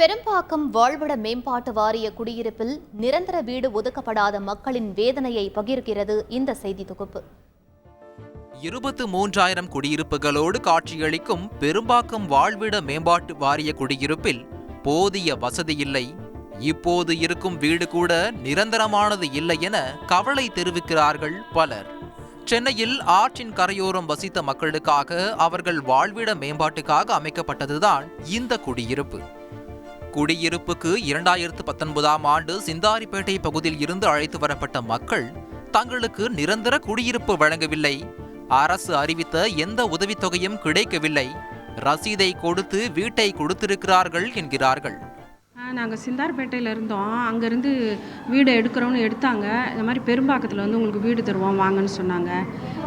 பெரும்பாக்கம் வாழ்விட மேம்பாட்டு வாரிய குடியிருப்பில் நிரந்தர வீடு ஒதுக்கப்படாத மக்களின் வேதனையை பகிர்கிறது இந்த செய்தி தொகுப்பு. இருபத்து மூன்றாயிரம் குடியிருப்புகளோடு காட்சியளிக்கும் பெரும்பாக்கம் வாழ்விட மேம்பாட்டு வாரிய குடியிருப்பில் போதிய வசதி இல்லை. இப்போது இருக்கும் வீடு கூட நிரந்தரமானது இல்லை என கவலை தெரிவிக்கிறார்கள் பலர். சென்னையில் ஆற்றின் கரையோரம் வசித்த மக்களுக்காக அவர்கள் வாழ்விட மேம்பாட்டுக்காக அமைக்கப்பட்டதுதான் இந்த குடியிருப்பு. குடியிருப்புக்கு இரண்டாயிரத்து பத்தொன்பதாம் ஆண்டு சிந்தாரிப்பேட்டை பகுதியில் இருந்து அழைத்து வரப்பட்ட மக்கள் தங்களுக்கு நிரந்தர குடியிருப்பு வழங்கவில்லை. அரசு அறிவித்த எந்த உதவித்தொகையும் கிடைக்கவில்லை. ரசீதை கொடுத்து வீட்டை கொடுத்திருக்கிறார்கள் என்கிறார்கள். நாங்கள் சிந்தார்பேட்டையில் இருந்தோம். அங்கேருந்து வீடு எடுக்கிறோன்னு எடுத்தாங்க. இந்த மாதிரி பெரும்பாக்கத்தில் வந்து உங்களுக்கு வீடு தருவோம் வாங்கன்னு சொன்னாங்க.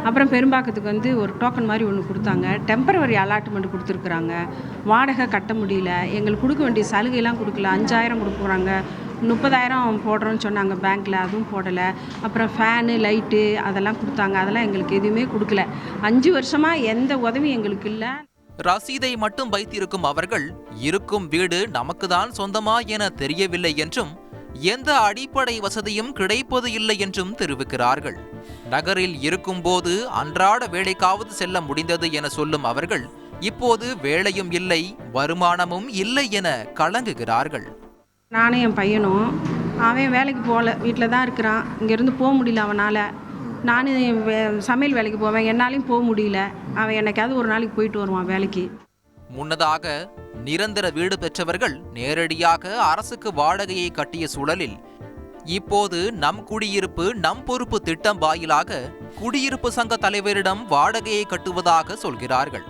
அப்புறம் பெரும்பாக்கத்துக்கு வந்து ஒரு டோக்கன் மாதிரி ஒன்று கொடுத்தாங்க. டெம்பரவரி அலாட்மெண்ட் கொடுத்துருக்குறாங்க. வாடகை கட்ட முடியல. எங்களுக்கு கொடுக்க வேண்டிய சலுகைலாம் கொடுக்கல. அஞ்சாயிரம் கொடுக்குறாங்க முப்பதாயிரம் போடுறோன்னு சொன்னாங்க பேங்க்கில் அதுவும் போடலை. அப்புறம் ஃபேனு லைட்டு அதெல்லாம் கொடுத்தாங்க. அதெல்லாம் எங்களுக்கு எதுவுமே கொடுக்கல. அஞ்சு வருஷமாக எந்த உதவியும் எங்களுக்கு இல்லை. ரசீதை மட்டும் வைத்திருக்கும் அவர்கள் இருக்கும் வீடு நமக்குதான் சொந்தமா என தெரியவில்லை என்றும் எந்த அடிப்படை வசதியும் கிடைப்பது இல்லை என்றும் தெரிவிக்கிறார்கள். நகரில் இருக்கும்போது அன்றாட வேலைக்காவது செல்ல முடிந்தது என சொல்லும் அவர்கள் இப்போது வேலையும் இல்லை வருமானமும் இல்லை என கலங்குகிறார்கள். நானும் என் பையனும் அவன் வேலைக்கு போகல வீட்டில் தான் இருக்கிறான் இங்கேருந்து போக முடியல அவனால். நான் வே- சமையல் வேலைக்கு போவேன். என்னாலையும் போக முடியல. அவன் என்னைக்காவது ஒரு நாளைக்கு போயிட்டு வருவான் வேலைக்கு. முன்னதாக நிரந்தர வீடு பெற்றவர்கள் நேரடியாக அரசுக்கு வாடகையை கட்டிய சூழலில் இப்போது நம் குடியிருப்பு நம் பொறுப்பு திட்டம் வாயிலாக குடியிருப்பு சங்க தலைவரிடம் வாடகையை கட்டுவதாக சொல்கிறார்கள்.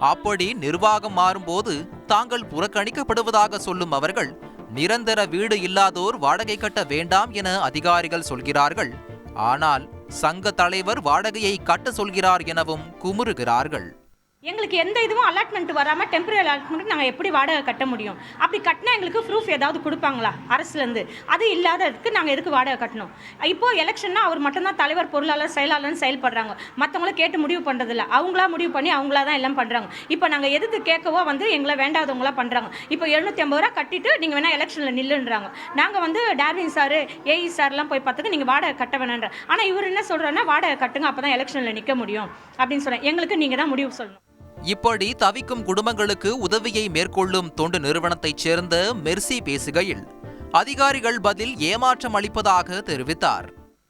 அப்படி நிர்வாகம் மாறும்போது தாங்கள் புறக்கணிக்கப்படுவதாக சொல்லும் அவர்கள் நிரந்தர வீடு இல்லாதோர் வாடகை கட்ட வேண்டாம் என அதிகாரிகள் சொல்கிறார்கள். ஆனால் சங்க தலைவர் வாடகையை கட்ட சொல்கிறார் எனவும் குமுறுகிறார்கள். எங்களுக்கு எந்த இதுவும் அலாட்மெண்ட் வராமல் டெம்பரரி அலாட்மெண்ட் நாங்கள் எப்படி வாடகை கட்ட முடியும்? அப்படி கட்டினா எங்களுக்கு ப்ரூஃப் ஏதாவது கொடுப்பாங்களா? அரசுலேருந்து. அது இல்லாததுக்கு நாங்கள் எதுக்கு வாடகை கட்டணும்? இப்போ எலெக்ஷன்னா அவர் மட்டும்தான் தலைவர் பொருளாளர் செயலாளர்னு செயல்படுறாங்க. மற்றவங்கள கேட்டு முடிவு பண்ணுறதில்ல அவங்களா முடிவு பண்ணி அவங்களா தான் எல்லாம் பண்ணுறாங்க இப்போ நாங்கள் எதுக்கு கேட்கவோ வந்து எங்களை வேண்டாதவங்களா பண்ணுறாங்க இப்போ எழுநூற்றி ஐம்பது ரூபா கட்டிட்டு நீங்கள் வேணால் எலெக்ஷனில் நில்லுன்றாங்க. நாங்கள் வந்து டார்வின் சார் ஏஇ சார்லாம் போய் பார்த்துக்கு நீங்கள் வாடகை கட்ட வேணான்ற ஆனால் இவர் என்ன சொல்கிறாருன்னா வாடகை கட்டுங்க அப்போ தான் எலெக்ஷனில் நிற்க முடியும். அப்படின்னு சொல்கிறேன் எங்களுக்கு நீங்கள் தான் முடிவு சொல்லணும். இப்படி தவிக்கும் குடும்பங்களுக்கு உதவியை மேற்கொள்ளும் தொண்டு நிறுவனத்தைச் சேர்ந்த மெர்சி பேசுகையில் அதிகாரிகள் பதில் ஏமாற்றம் அளிப்பதாக தெரிவித்தார்.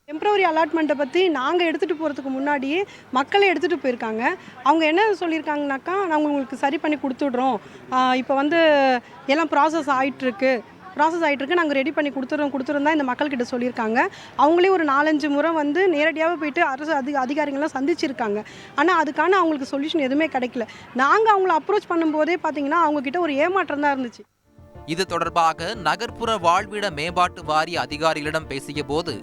டெம்பரவரி அலாட்மெண்ட்டை பற்றி நாங்கள் எடுத்துகிட்டு போகிறதுக்கு முன்னாடியே மக்களே எடுத்துகிட்டு போயிருக்காங்க. அவங்க என்ன சொல்லியிருக்காங்கனாக்கா நாங்கள் உங்களுக்கு சரி பண்ணி கொடுத்துட்றோம். இப்போ வந்து எல்லாம் ப்ராசஸ் ஆகிட்டுருக்கு ப்ராசஸ் ஆகிட்டுருக்கு நாங்கள் ரெடி பண்ணி கொடுத்துறோம் கொடுத்துருந்தா இந்த மக்கள்கிட்ட சொல்லியிருக்காங்க. அவங்களே ஒரு நாலஞ்சு முறை வந்து நேரடியாகவே போயிட்டு அரசு அதிக அதிகாரிகள்லாம் சந்திச்சிருக்காங்க. ஆனால் அதுக்கான அவங்களுக்கு சொல்யூஷன் எதுவுமே கிடைக்கல. நாங்கள் அவங்கள அப்ரோச் பண்ணும்போதே பார்த்தீங்கன்னா அவங்கக்கிட்ட ஒரு ஏமாற்றம் தான் இருந்துச்சு. இது தொடர்பாக நகர்ப்புற வாழ்விட மேம்பாட்டு வாரிய அதிகாரிகளிடம் பேசிய போது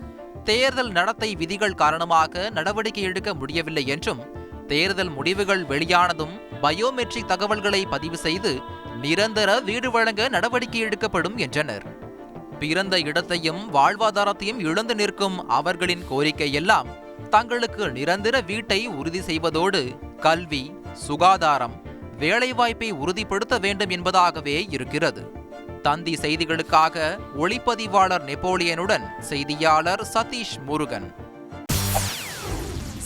தேர்தல் நடத்தை விதிகள் காரணமாக நடவடிக்கை எடுக்க முடியவில்லை என்றும் தேர்தல் முடிவுகள் வெளியானதும் பயோமெட்ரிக் தகவல்களை பதிவு செய்து நிரந்தர வீடு வழங்க நடவடிக்கை எடுக்கப்படும் என்றனர். பிறந்த இடத்தையும் வாழ்வாதாரத்தையும் இழந்து நிற்கும் அவர்களின் கோரிக்கை எல்லாம் தங்களுக்கு நிரந்தர வீட்டை உறுதி செய்வதோடு கல்வி சுகாதாரம் வேலைவாய்ப்பை உறுதிப்படுத்த வேண்டும் என்பதாகவே இருக்கிறது. தந்தி செய்திகளுக்காக ஒளிப்பதிவாளர் நெப்போலியனுடன் செய்தியாளர் சதீஷ் முருகன்.